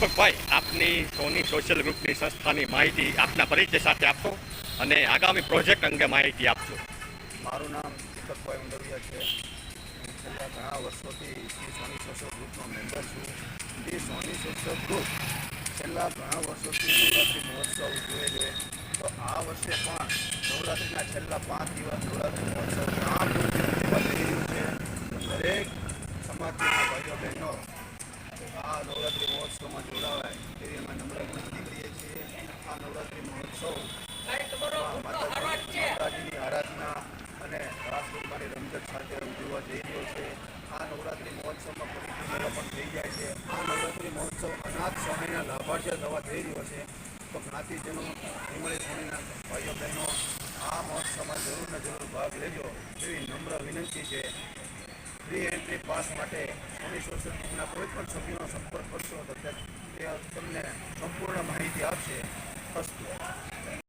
દીપકભાઈ આપની સોની સોશિયલ ગ્રુપની સંસ્થાની માહિતી આપના પરિચય સાથે આપશો અને આગામી પ્રોજેક્ટ અંગે માહિતી આપશો. મારું નામ દીપકભાઈ ઉંડવિયા છે. છેલ્લા ઘણા વર્ષોથી સોની સોશિયલ ગ્રુપનો મેમ્બર છું શ્રી સોની સોશિયલ ગ્રુપ છેલ્લા ઘણા વર્ષોથી નવરાત્રિ મહોત્સવ ઉજવે છે. તો આ વર્ષે પણ નવરાત્રિના છેલ્લા પાંચ દિવસ નવરાત્રિ મહોત્સવ છે. દરેક સમાજના ભાઈઓ બહેનો આ નવરાત્રિ મહોત્સવમાં જોડાવાય એવી અમે નમ્ર વિનંતી કરીએ છીએ. આ નવરાત્રિ મહોત્સવ માતાજીની આરાધના અને રાસ ગરબાની રમઝટ સાથે ઉજવવા જઈ રહ્યો છે. આ નવરાત્રિ મહોત્સવમાં મેળા પણ થઈ જાય છે. આ નવરાત્રિ મહોત્સવ અનાથ સ્વામીના લાભાર્થે થવા જઈ રહ્યો છે. તો જ્ઞાતિજનો હિમળી સ્વામીના ભાઈઓ બહેનો, આ મહોત્સવમાં જરૂર ને જરૂર ભાગ લેજો એવી નમ્ર વિનંતી છે. ફ્રી એન્ટ્રી પાસ માટે પોલીસ સોસાયટીના કોઈ પણ સભ્યનો સંપર્ક કરશો તો તમને સંપૂર્ણ માહિતી આપશે. અસ્તુ